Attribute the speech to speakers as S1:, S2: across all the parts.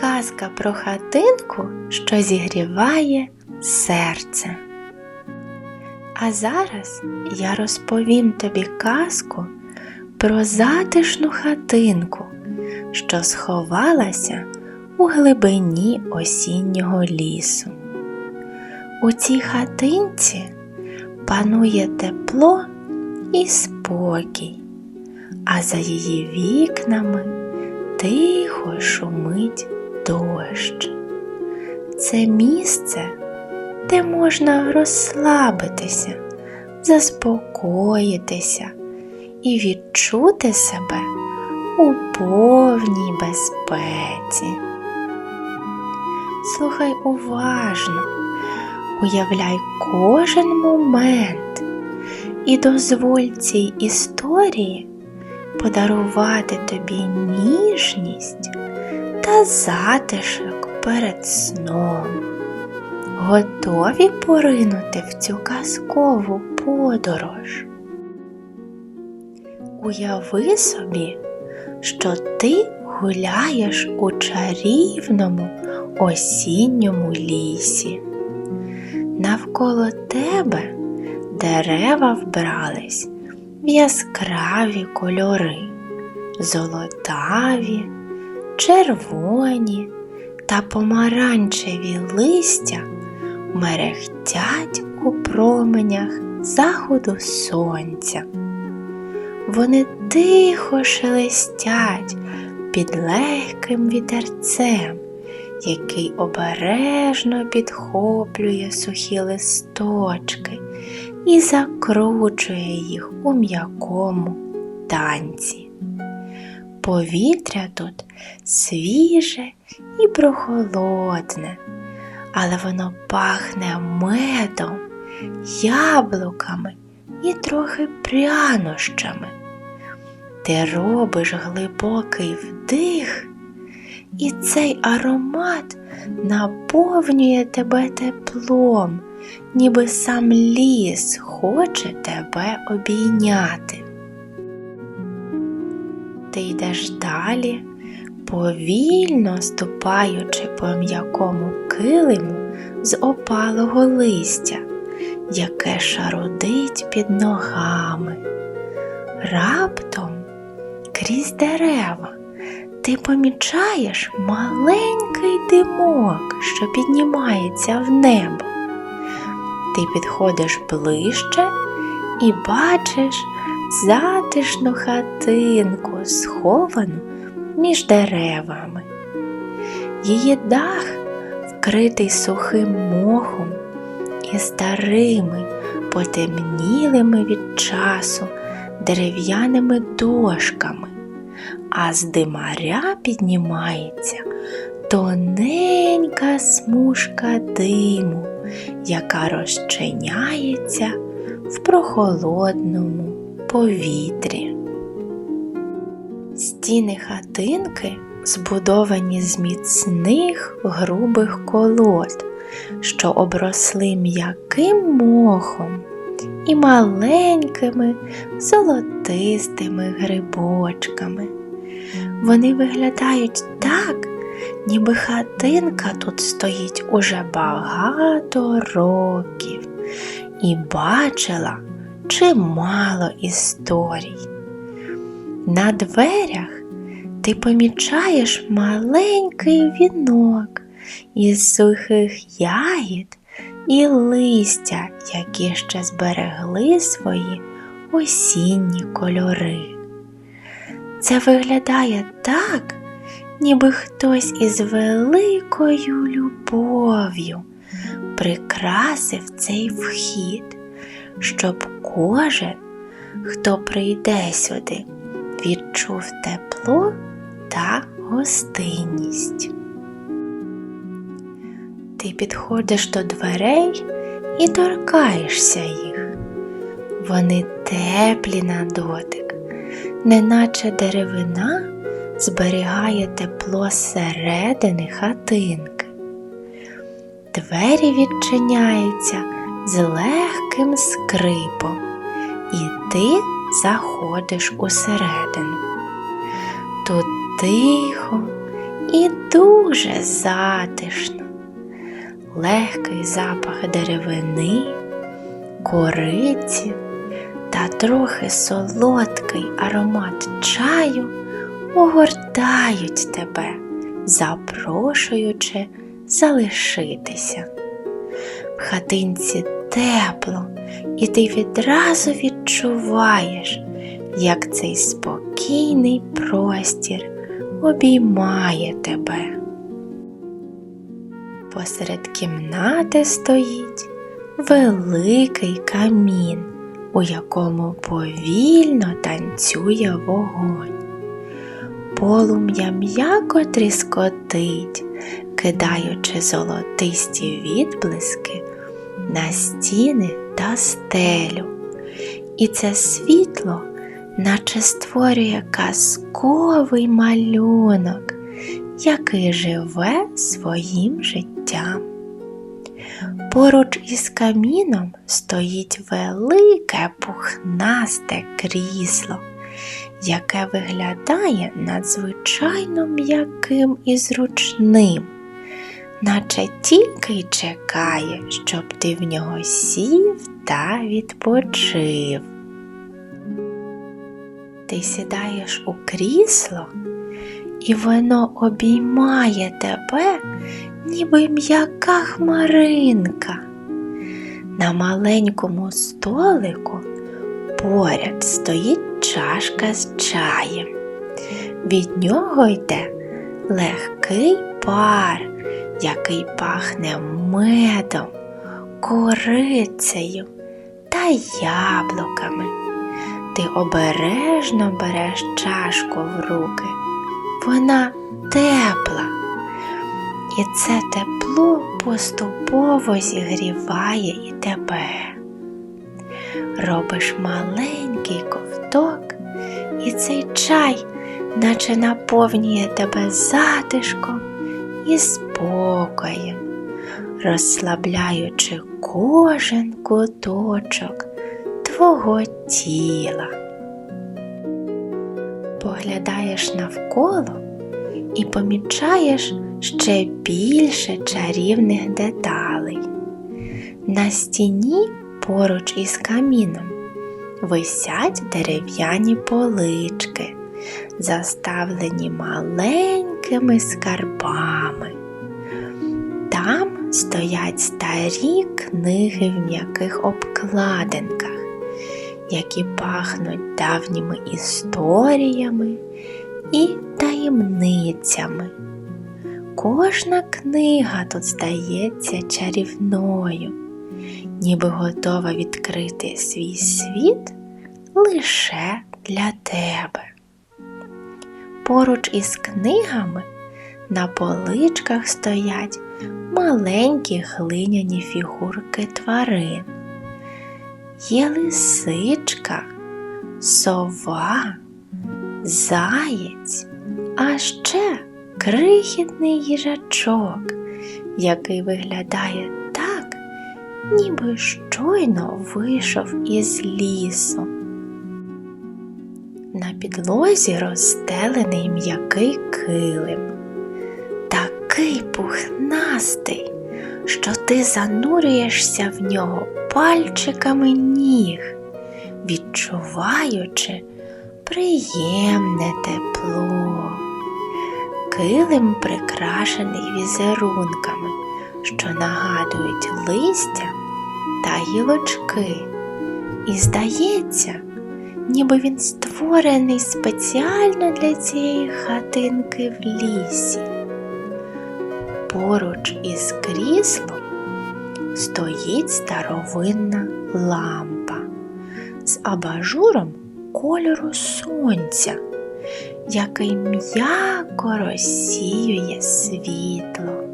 S1: казка про хатинку, що зігріває серце. А зараз я розповім тобі казку про затишну хатинку, що сховалася у глибині осіннього лісу. У цій хатинці панує тепло і спокій, а за її вікнами тихо шумить дощ. Це місце, де можна розслабитися, заспокоїтися і відчути себе у повній безпеці. Слухай уважно, уявляй кожен момент і дозволь цій історії подарувати тобі ніжність та затишок перед сном. Готові поринути в цю казкову подорож? Уяви собі, що ти гуляєш у чарівному осінньому лісі. Навколо тебе дерева вбрались в яскраві кольори, золотаві, червоні та помаранчеві листя мерехтять у променях заходу сонця. Вони тихо шелестять під легким вітерцем, який обережно підхоплює сухі листочки і закручує їх у м'якому танці. Повітря тут свіже і прохолодне, але воно пахне медом, яблуками і трохи прянощами. Ти робиш глибокий вдих, і цей аромат наповнює тебе теплом, ніби сам ліс хоче тебе обійняти. Ти йдеш далі, повільно ступаючи по м'якому килиму з опалого листя, яке шарудить під ногами. Раптом крізь дерева ти помічаєш маленький димок, що піднімається в небо. Ти підходиш ближче і бачиш затишну хатинку, сховану між деревами. Її дах вкритий сухим мохом і старими, потемнілими від часу дерев'яними дошками, а з димаря піднімається тоненька смужка диму, яка розчиняється в прохолодному повітрі. Стіни хатинки збудовані з міцних грубих колод, що обросли м'яким мохом і маленькими золотистими грибочками. Вони виглядають так, ніби хатинка тут стоїть уже багато років і бачила чимало історій. На дверях ти помічаєш маленький вінок із сухих ягід і листя, які ще зберегли свої осінні кольори. Це виглядає так, ніби хтось із великою любов'ю прикрасив цей вхід, щоб кожен, хто прийде сюди, відчув тепло та гостинність. Ти підходиш до дверей і торкаєшся їх. Вони теплі на дотик, неначе деревина зберігає тепло зсередини хатинки. Двері відчиняються з легким скрипом, і ти заходиш усередину. Тут тихо і дуже затишно. Легкий запах деревини, кориці та трохи солодкий аромат чаю огортають тебе, запрошуючи залишитися. В хатинці тепло, і ти відразу відчуваєш, як цей спокійний простір обіймає тебе. Посеред кімнати стоїть великий камін, у якому повільно танцює вогонь. Полум'я м'яко тріскотить, кидаючи золотисті відблиски на стіни та стелю. І це світло, наче створює казковий малюнок, який живе своїм життям. Поруч із каміном стоїть велике пухнасте крісло, яке виглядає надзвичайно м'яким і зручним, наче тільки й чекає, щоб ти в нього сів та відпочив. Ти сідаєш у крісло, і воно обіймає тебе, ніби м'яка хмаринка. На маленькому столику поряд стоїть чашка з чаєм. Від нього йде легкий пар, який пахне медом, корицею та яблуками. Ти обережно береш чашку в руки. Вона тепла, і це тепло поступово зігріває і тебе. Робиш маленький ковток, і цей чай, наче наповнює тебе затишком і спокоєм, розслабляючи кожен куточок твого тіла. Поглядаєш навколо і помічаєш ще більше чарівних деталей. На стіні поруч із каміном висять дерев'яні полички, заставлені маленькими скарбами. Стоять старі книги в м'яких обкладинках, які пахнуть давніми історіями і таємницями. Кожна книга тут здається чарівною, ніби готова відкрити свій світ лише для тебе. Поруч із книгами на поличках стоять маленькі глиняні фігурки тварин. Є лисичка, сова, заєць, а ще крихітний їжачок, який виглядає так, ніби щойно вийшов із лісу. На підлозі розстелений м'який килим, такий пухнастий, що ти занурюєшся в нього пальчиками ніг, відчуваючи приємне тепло. Килим прикрашений візерунками, що нагадують листя та гілочки. І здається, ніби він створений спеціально для цієї хатинки в лісі. Поруч із кріслом стоїть старовинна лампа з абажуром кольору сонця, який м'яко розсіює світло.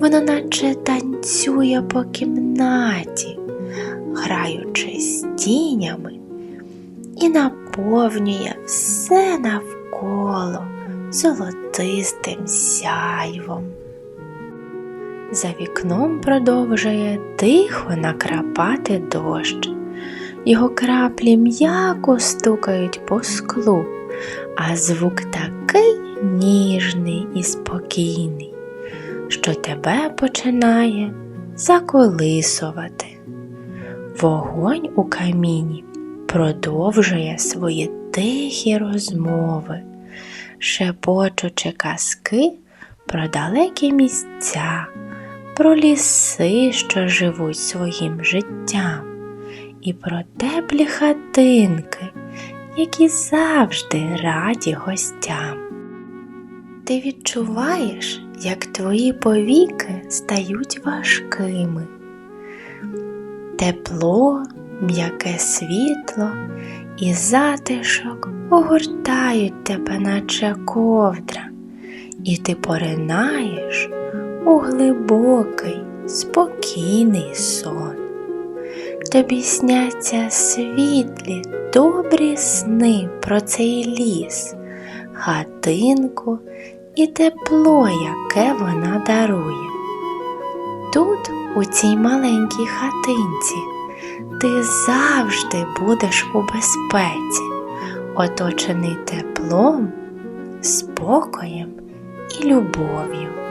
S1: Воно наче танцює по кімнаті, граючи тінями і наповнює все навколо золотистим сяйвом. За вікном продовжує тихо накрапати дощ. Його краплі м'яко стукають по склу, а звук такий, ніжний і спокійний, що тебе починає заколисувати. Вогонь у каміні продовжує свої тихі розмови, шепочучи казки про далекі місця, про ліси, що живуть своїм життям, і про теплі хатинки, які завжди раді гостям. Ти відчуваєш, як твої повіки стають важкими. Тепло, м'яке світло і затишок огортають тебе, наче ковдра, і ти поринаєш у глибокий, спокійний сон. Тобі сняться світлі, добрі сни про цей ліс, хатинку і тепло, яке вона дарує. Тут, у цій маленькій хатинці, ти завжди будеш у безпеці, оточений теплом, спокоєм і любов'ю.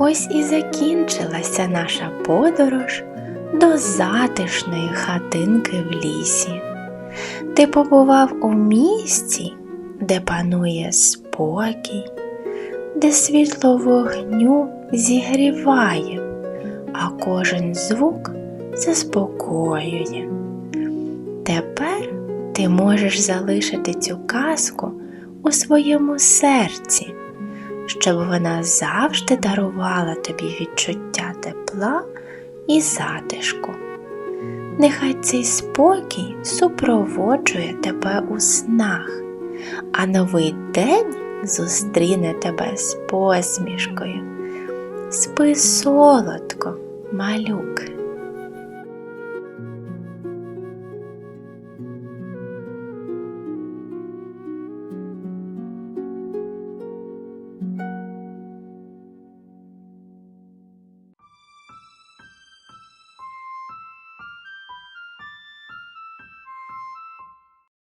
S1: Ось і закінчилася наша подорож до затишної хатинки в лісі. Ти побував у місці, де панує спокій, де світло вогню зігріває, а кожен звук заспокоює. Тепер ти можеш залишити цю казку у своєму серці, щоб вона завжди дарувала тобі відчуття тепла і затишку. Нехай цей спокій супроводжує тебе у снах, а новий день зустріне тебе з посмішкою. Спи солодко, малюк.